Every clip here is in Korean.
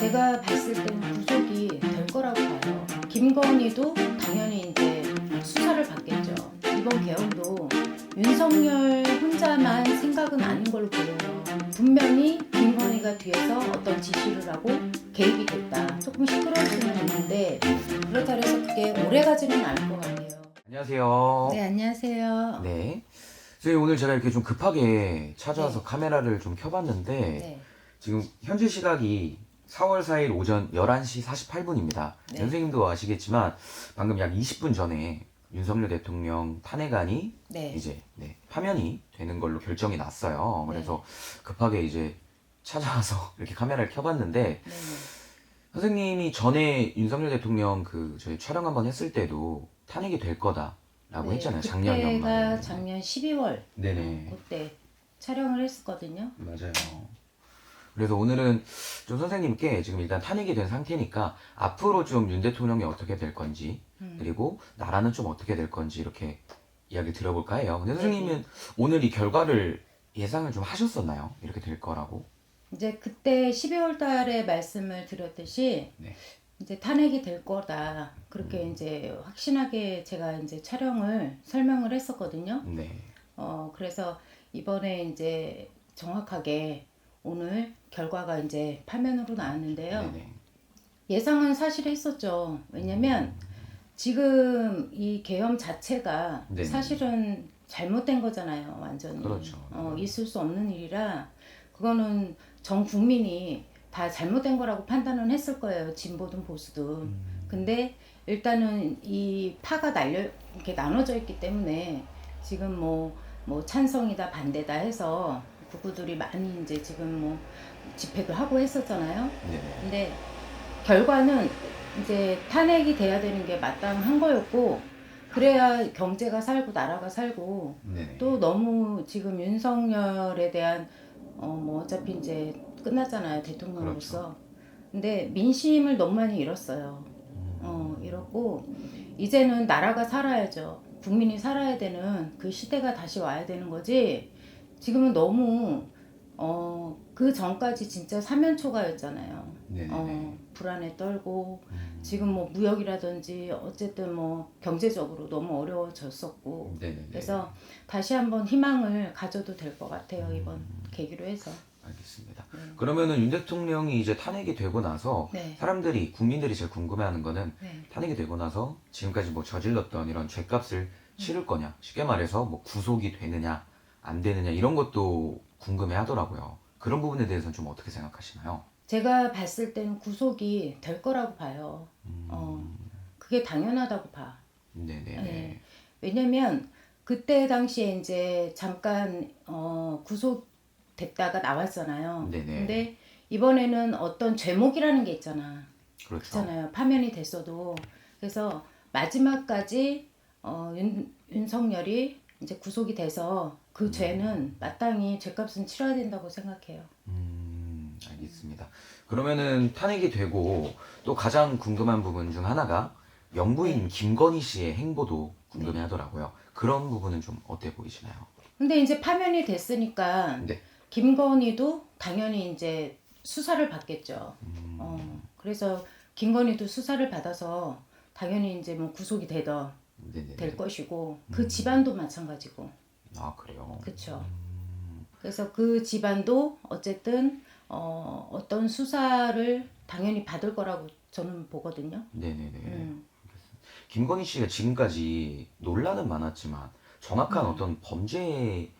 제가 봤을 때는 구속이 될 거라고 봐요. 김건희도 당연히 이제 수사를 받겠죠. 이번 개헌도 윤석열 혼자만 생각은 아닌 걸로 보여요. 분명히 김건희가 뒤에서 어떤 지시를 하고 개입이 됐다. 조금 시끄러울 수는 있는데 그렇다 해서 그게 오래가지는 않을 것 같아요. 안녕하세요. 네, 안녕하세요. 네. 선생님 오늘 제가 이렇게 좀 급하게 찾아와서 카메라를 좀 켜봤는데 네. 지금 현재 시각이 4월 4일 오전 11시 48분입니다. 네. 선생님도 아시겠지만 방금 약 20분 전에 윤석열 대통령 탄핵안이 네. 이제 네, 파면이 되는 걸로 결정이 났어요. 그래서 급하게 이제 찾아와서 이렇게 카메라를 켜봤는데 네. 네. 선생님이 전에 윤석열 대통령 그 저희 촬영 한번 했을 때도 탄핵이 될 거다라고 했잖아요. 작년 네, 연말에. 작년 12월 네네. 그때 촬영을 했었거든요. 맞아요. 그래서 오늘은 좀 선생님께 지금 일단 탄핵이 된 상태니까 앞으로 좀 윤 대통령이 어떻게 될 건지 음. 그리고 나라는 좀 어떻게 될 건지 이렇게 이야기 들어볼까 해요. 근데 선생님은 네. 오늘 이 결과를 예상을 좀 하셨었나요? 이렇게 될 거라고? 이제 그때 12월 달에 말씀을 드렸듯이 네. 이제 탄핵이 될 거다. 그렇게 음. 이제 확신하게 제가 이제 촬영을 설명을 했었거든요. 네. 어, 그래서 이번에 이제 정확하게 오늘 결과가 이제 파면으로 나왔는데요. 네네. 예상은 사실 했었죠. 왜냐면 지금 이 계엄 자체가 네네. 사실은 잘못된 거잖아요. 완전히. 그렇죠. 어, 있을 수 없는 일이라 그거는 전 국민이 다 잘못된 거라고 판단은 했을 거예요. 진보든 보수든. 음. 근데 일단은 이 파가 날려 이렇게 나눠져 있기 때문에 지금 뭐, 뭐 찬성이다 반대다 해서 부부들이 많이 이제 지금 뭐 집회도 하고 했었잖아요. 네네. 근데 결과는 이제 탄핵이 돼야 되는 게 마땅한 거였고 그래야 경제가 살고 나라가 살고 네네. 또 너무 지금 윤석열에 대한 어뭐 어차피 이제 끝났잖아요 대통령으로서 근데 민심을 너무 많이 잃었어요 어 잃었고 이제는 나라가 살아야죠 국민이 살아야 되는 그 시대가 다시 와야 되는 거지 지금은 너무 어 그 전까지 진짜 사면초가였잖아요 네네. 어 불안에 떨고 음. 지금 뭐 무역이라든지 어쨌든 뭐 경제적으로 너무 어려워졌었고 네네네. 그래서 다시 한번 희망을 가져도 될 것 같아요 음. 이번 계기로 해서 알겠습니다. 네. 그러면은 윤 대통령이 이제 탄핵이 되고 나서 네. 사람들이 국민들이 제일 궁금해하는 거는 네. 탄핵이 되고 나서 지금까지 뭐 저질렀던 이런 죄값을 치를 거냐 쉽게 말해서 뭐 구속이 되느냐 안 되느냐 이런 것도 궁금해 하더라고요 그런 부분에 대해서는 좀 어떻게 생각하시나요? 제가 봤을 때는 구속이 될 거라고 봐요 음, 어. 그게 당연하다고 봐 네네네 네. 왜냐면 그때 당시에 이제 잠깐 어, 구속됐다가 나왔잖아요 네네. 근데 이번에는 어떤 죄목이라는 게 있잖아 그렇죠 그렇잖아요. 파면이 됐어도 그래서 마지막까지 어, 윤, 윤석열이 이제 구속이 돼서 그 음. 죄는 마땅히 죄값은 치러야 된다고 생각해요. 음 알겠습니다 그러면은 탄핵이 되고 또 가장 궁금한 부분 중 하나가 영부인 김건희 씨의 행보도 궁금해 네. 하더라고요 그런 부분은 좀 어때 보이시나요? 근데 이제 파면이 됐으니까 네. 김건희도 당연히 이제 수사를 받겠죠. 음, 어, 그래서 김건희도 수사를 받아서 당연히 이제 뭐 구속이 되더 네네네 될 것이고 그 음. 집안도 마찬가지고 아 그래요? 음, 그래서 그 집안도 어쨌든 어, 어떤 수사를 당연히 받을 거라고 저는 보거든요. 네네네. 음. 김건희 씨가 지금까지 논란은 많았지만 정확한 음. 어떤 범죄의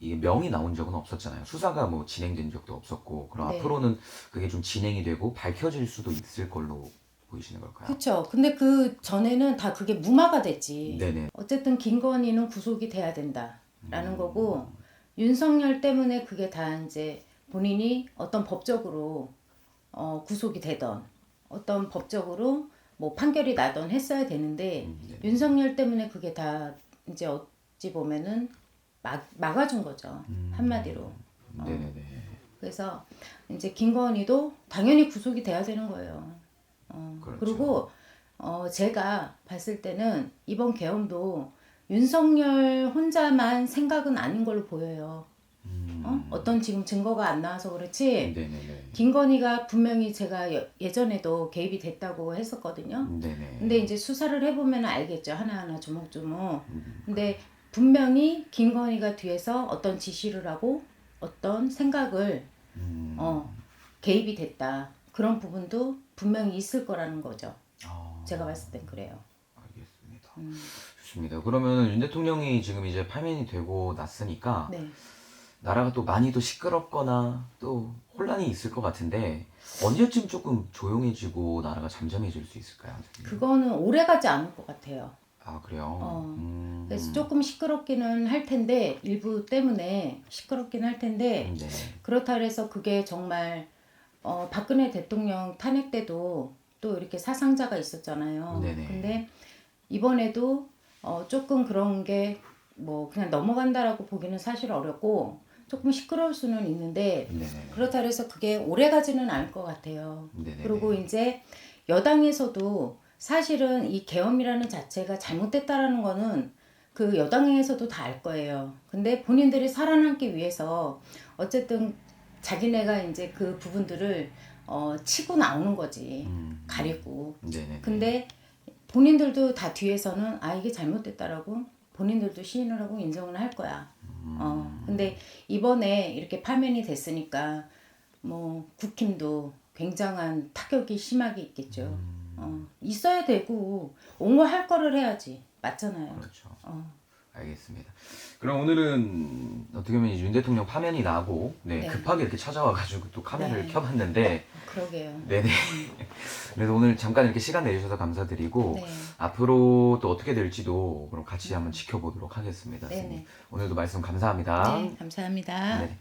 이 명이 나온 적은 없었잖아요. 수사가 뭐 진행된 적도 없었고, 그럼 네. 앞으로는 그게 좀 진행이 되고 밝혀질 수도 있을 걸로 보이시는 걸까요? 그렇죠. 근데 그 전에는 다 그게 무마가 됐지. 네네. 어쨌든 김건희는 구속이 돼야 된다 라는 음. 거고 윤석열 때문에 그게 다 이제 본인이 어떤 법적으로 어, 구속이 되던 어떤 법적으로 뭐 판결이 나던 했어야 되는데 음, 네. 윤석열 때문에 그게 다 이제 어찌 보면은 막, 막아준 거죠 음. 한마디로 네네네. 그래서 이제 김건희도 당연히 구속이 돼야 되는 거예요 어, 그렇죠. 그리고 어, 제가 봤을 때는 이번 계엄도 윤석열 혼자만 생각은 아닌 걸로 보여요 음, 음. 어? 어떤 지금 증거가 안 나와서 그렇지 네네네. 김건희가 분명히 제가 여- 예전에도 개입이 됐다고 했었거든요. 네네. 근데 이제 수사를 해보면 알겠죠. 하나하나 조목조목. 음. 근데 분명히 김건희가 뒤에서 어떤 지시를 하고 어떤 생각을 음. 어, 개입이 됐다. 그런 부분도 분명히 있을 거라는 거죠. 아, 제가 봤을 땐 그래요. 알겠습니다. 음, 좋습니다. 그러면 윤 대통령이 지금 이제 파면이 되고 났으니까 네. 나라가 또 많이 또 시끄럽거나 또 혼란이 있을 것 같은데 언제쯤 조금 조용해지고 나라가 잠잠해질 수 있을까요? 그거는 오래 가지 않을 것 같아요. 아 그래요. 어. 음. 그래서 조금 시끄럽기는 할 텐데 일부 때문에 시끄럽긴 할 텐데 네. 그렇다 그래서 그게 정말 어, 박근혜 대통령 탄핵 때도 또 이렇게 사상자가 있었잖아요. 네네. 근데 이번에도 어, 조금 그런 게 뭐 그냥 넘어간다라고 보기는 사실 어렵고 조금 시끄러울 수는 있는데 네네. 그렇다 그래서 그게 오래 가지는 않을 것 같아요. 네네. 그리고 이제 여당에서도 사실은 이 계엄이라는 자체가 잘못됐다라는 거는 그 여당에서도 다 알 거예요. 근데 본인들이 살아남기 위해서 어쨌든 자기네가 이제 그 부분들을 어, 치고 나오는 거지. 음. 가리고. 네네. 근데 본인들도 다 뒤에서는 아 이게 잘못됐다라고 본인들도 시인을 하고 인정을 할 거야. 음. 어, 근데 이번에 이렇게 파면이 됐으니까 뭐 국힘도 굉장한 타격이 심하게 있겠죠. 음. 어, 있어야 되고 옹호할 거를 해야지. 맞잖아요. 그렇죠. 어, 알겠습니다. 그럼 오늘은 어떻게 보면 윤 대통령 파면이 나고 네, 네. 급하게 이렇게 찾아와가지고 또 카메라를 네. 켜봤는데 그러게요. 네네. 그래서 오늘 잠깐 이렇게 시간 내주셔서 감사드리고 네. 앞으로 또 어떻게 될지도 그럼 같이 한번 지켜보도록 하겠습니다. 네네. 선생님. 오늘도 말씀 감사합니다. 네, 감사합니다. 네.